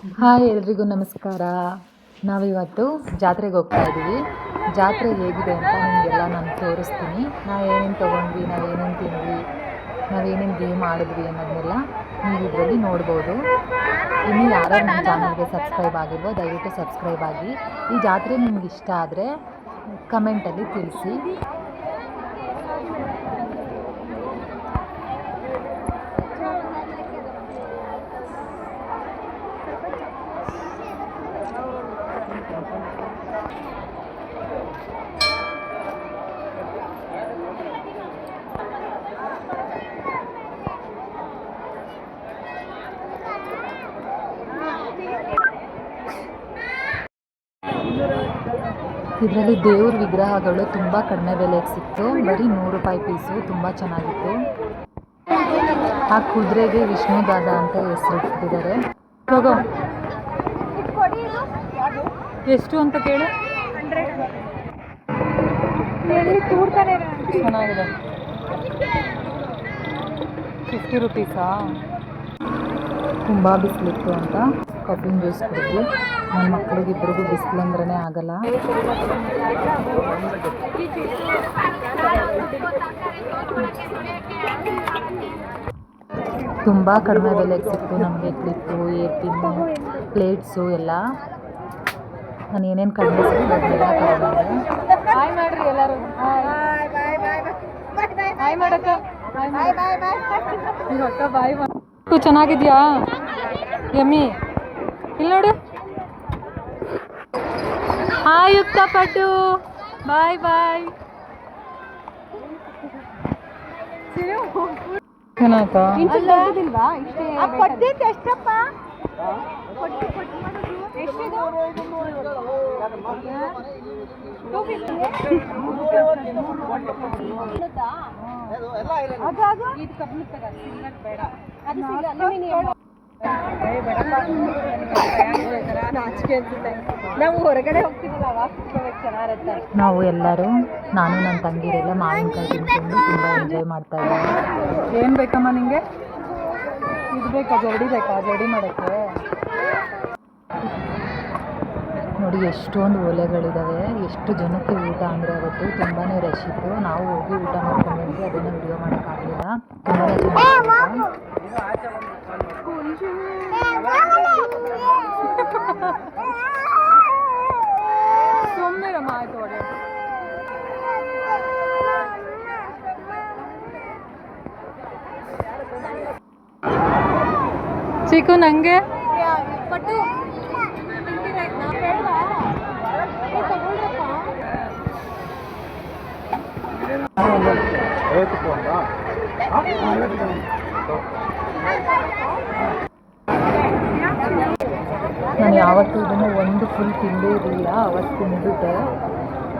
Hi ಎಲ್ರಿಗೂ ನಮಸ್ಕಾರ. ನಾವಿವತ್ತು ಜಾತ್ರೆಗೆ ಹೋಗ್ತಾ ಇದ್ದೀವಿ ಜಾತ್ರೆ ಹೇಗಿದೆ ಅಂತ ನಿಮಗೆಲ್ಲ ನಾನು ತೋರಿಸ್ತೀನಿ. ನಾವು ಏನೇನು ತೊಗೊಂಡ್ವಿ, ನಾವು ಏನೇನು ತಿಂದ್ವಿ ನಾವೇನೇನು ಗೇಮ್ ಆಡಿದ್ವಿ ಅನ್ನೋದನ್ನೆಲ್ಲ ನೀವು ಇದರಲ್ಲಿ ನೋಡ್ಬೋದು. ಇನ್ನು ಯಾರು ನಮ್ಮ ಚಾನಲ್ಗೆ ಸಬ್ಸ್ಕ್ರೈಬ್ ಆಗಿಲ್ವೋ, ದಯವಿಟ್ಟು ಸಬ್ಸ್ಕ್ರೈಬ್ ಆಗಿ. ಈ ಜಾತ್ರೆ ನಿಮ್ಗೆ ಇಷ್ಟ ಆದರೆ ಕಮೆಂಟಲ್ಲಿ ತಿಳಿಸಿ. ಇದರಲ್ಲಿ ದೇವ್ರ ವಿಗ್ರಹಗಳು ತುಂಬ ಕಡಿಮೆ ಬೆಲೆಗೆ ಸಿಕ್ತು. ಬರೀ ನೂರು ರೂಪಾಯಿ ಪೀಸು, ತುಂಬ ಚೆನ್ನಾಗಿತ್ತು. ಆ ಕುದುರೆಗೆ ವಿಷ್ಣು ದಾದ ಅಂತ ಹೆಸರಿಟ್ಟಿದ್ದಾರೆ ಹೋಗೋ. ಎಷ್ಟು ಅಂತ ಕೇಳು. ಚೆನ್ನಾಗಿದೆ. ಫಿಫ್ಟಿ ರುಪೀಸಾ ತುಂಬ ಬಿಸಿಲಿತ್ತು ಅಂತ ಕಬ್ಬಿನ ಜ್ಯೂಸ್ ನಮ್ಮ ನನ್ನ ಮಕ್ಳಿಗಿಬ್ರಿಗೂ ಬಿಸಿಲು ಅಂದ್ರೆ ಆಗಲ್ಲ. ತುಂಬ ಕಡಿಮೆ ಬೆಲೆಗೆ ಸಿಕ್ತು ನಮಗೆ ಕ್ಲಿಪ್ಪು ಏರ್ಪಿನ್ನು ಪ್ಲೇಟ್ಸು ಎಲ್ಲ. ನಾನು ಏನೇನು ಕಡಿಮೆ ಹಾಯ್ ಮಾಡ್ರಿ ಎಲ್ಲರೂ. ಹಾಯ್ ಮಾಡಕ್ಕ. ಅಕ್ಕ ಬಾಯ್ ಮಾಡು. ಚೆನ್ನಾಗಿದ್ಯಾ? ಯಮ್ಮಿ. ಇಲ್ಲಿ ನೋಡು. ಹಾಯ್ ಯುಕ್ತ ಪಟ್ಟು ಬಾಯ್ ಬಾಯ್ ಏನಾಯ್ತಾ ನಾವು ಹೊರಗಡೆ ನಾವು ಎಲ್ಲರೂ, ನಾನು, ನನ್ನ ತಂಗಿರೆಲ್ಲ ಮಾವಿನಕಾಯಿ ತಿನ್ಕೊಂಡು ತುಂಬ ಎಂಜಾಯ್ ಮಾಡ್ತಾ ಇದ್ದೀವಿ. ಏನು ಬೇಕಮ್ಮ ನಿಂಗೆ? ಇದು ಬೇಕಾ? ಜರಡಿ ಬೇಕಾ? ಜರಡಿ ಮಾಡೋಕ್ಕೆ? ನೋಡಿ ಎಷ್ಟೊಂದು ಒಲೆಗಳಿದ್ದಾವೆ ಎಷ್ಟು ಜನಕ್ಕೆ ಊಟ ಅಂದರೆ ಅವತ್ತು ತುಂಬಾ ರಶ್ ಇತ್ತು. ನಾವು ಹೋಗಿ ಊಟ ಮಾಡ್ಕೊಂಡು ಬಂದ್ವಿ ಅದನ್ನು ವಿಡಿಯೋ ಮಾಡೋಕ್ಕಾಗಲಿಲ್ಲ ಸುಮ್ಮನೆ ಆಯ್ತು ಚಿಕ್ಕು ನಂಗೆ ಪಟ್ಟು ನಾನು ಯಾವತ್ತೂ ಇದನ್ನು ಒಂದು ಫುಲ್ ತಿಂದೇ ಇರಲಿಲ್ಲ, ಅವತ್ತು ತಿಂದ್ಬಿಟ್ಟೆ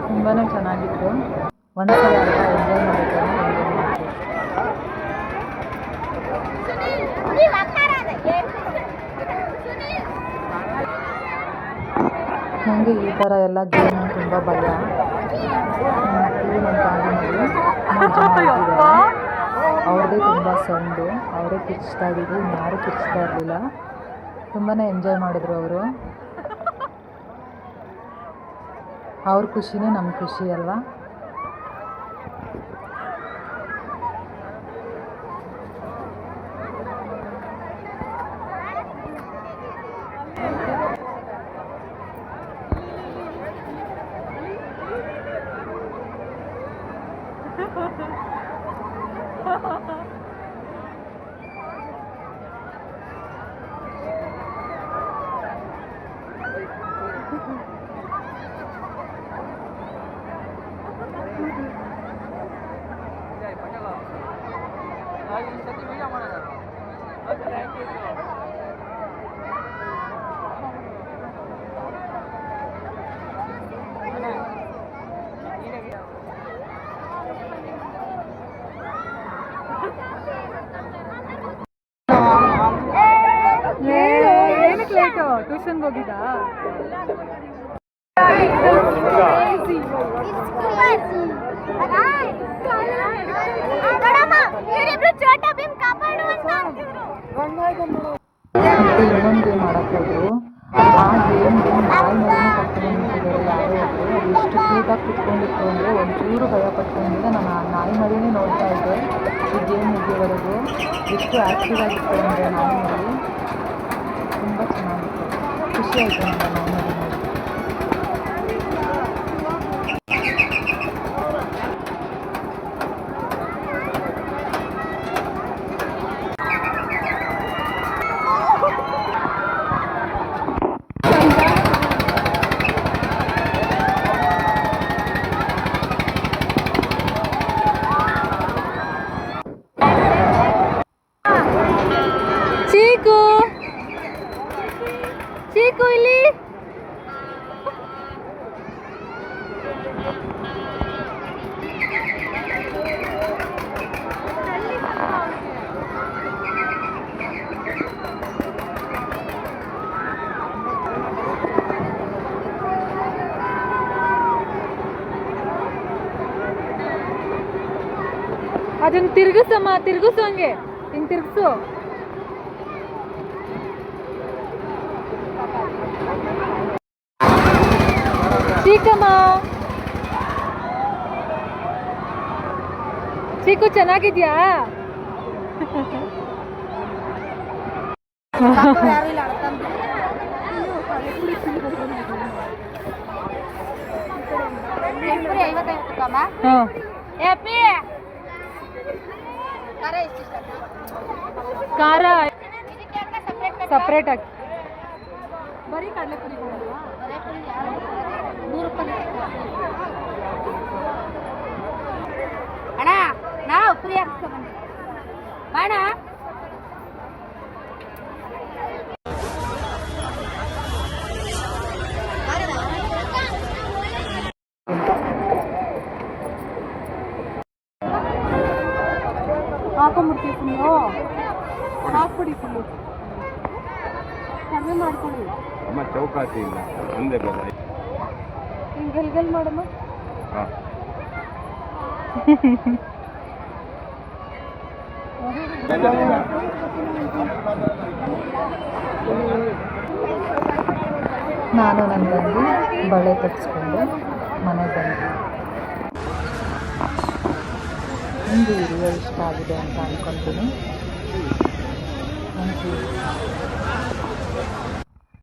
ತುಂಬಾ ಚೆನ್ನಾಗಿತ್ತು. ಒಂದ್ಸಲ ಅಲ್ವಾ ಎಂಜಾಯ್ ಮಾಡಬೇಕು ಅಂತ enjoy ಮಾಡ್ದೆ. ನನಗೆ ಈ ಥರ ಎಲ್ಲ ಗೇಮ್ ತುಂಬ ಭಯ. ಇದ್ದಾರೆ ಅವ್ರದ್ದೇ ತುಂಬ ಸೌಂಡು. ಅವರೇ ಕಿರ್ಚ್ತಾ ಇದ್ದಿದ್ದು ಯಾರೂ ಕಿರ್ಚ್ತಾ ಇರಲಿಲ್ಲ. ತುಂಬಾ ಎಂಜಾಯ್ ಮಾಡಿದ್ರು ಅವರು. ಅವ್ರ ಖುಷಿನೇ ನಮ್ಮ ಖುಷಿ ಅಲ್ವಾ? Ha ha ha. ದೇವಸ್ಥಾನಕ್ಕೆ ಹೋಗಿದ್ದಾ ಏನೊಂದು ಮಾಡಕ್ ಹೋದ್ರು ಆ ಎಷ್ಟು ಕ್ಯೂಟಾಗಿ ಕುತ್ಕೊಂಡಿತ್ತು ಅಂದರೆ ಒಂಚೂರು ಭಯ ಪಟ್ಕೊಂಡಿದ್ದ ನಾನು ನಾಯಿ ಮರಿನೇ ನೋಡ್ತಾ ಇದ್ದೆ. ಈ ಗೇಮ್ ಎಷ್ಟು ಆ್ಯಕ್ಟಿವ್ ಆಗಿತ್ತು ಅಂದರೆ ನಾಯಿ ಮರಿ. ಖುಷಿ ಆಯಿತು ನನಗೆ ನಾಯಿ ಮರಿ ನೋಡಿ ಚೀಕು ಚೀಕು ಇಲ್ಲಿ ಅದನ್ನ ತಿರ್ಗಿಸಮ್ಮ ತಿರ್ಗಿಸು ಹಂಗೆ. ಹಿಂಗೆ ತಿರ್ಗಿಸು. ಚೀಕಮ್ಮ. ಚೀಕು ಚೆನ್ನಾಗಿದ್ಯಾ? ಯಾರು ಖಾರ? ಸಪ್ರೇಟ್ ಆಗಿ. ಬರೀ ಕಡಲೆಪುರಿ ಅಣ್ಣ ನಾವು ಫ್ರೀ ಹಾಕೊಂಬಿಡ್ತೀವಿ ಫುಲ್ಲು ಹಾಕ್ಬಿಡಿ ಫುಲ್ಲು ಕಡಿಮೆ ಮಾಡ್ಕೊಳ್ಳಿ. ಅಮ್ಮ ಚೌಕಾಸಿ ಇಲ್ಲ. ಒಂದೇ ಬರ ಹಿಂಗೆ ಗಲ್ ಗಲ್ ಮಾಡಮ್ಮ. ಹಾಂ. ನಾನು ನನ್ನ ಬಳೆ ಕಟ್ಸ್ಕೊಂಡು ಮನೆಗೆ ಬಂದ್ವಿ. ನಿಮಗೆ ವಿಡಿಯೋ ಇಷ್ಟ ಆಗಿದೆ ಅಂತ ಅಂದ್ಕೊತೀನಿ ಥ್ಯಾಂಕ್ ಯು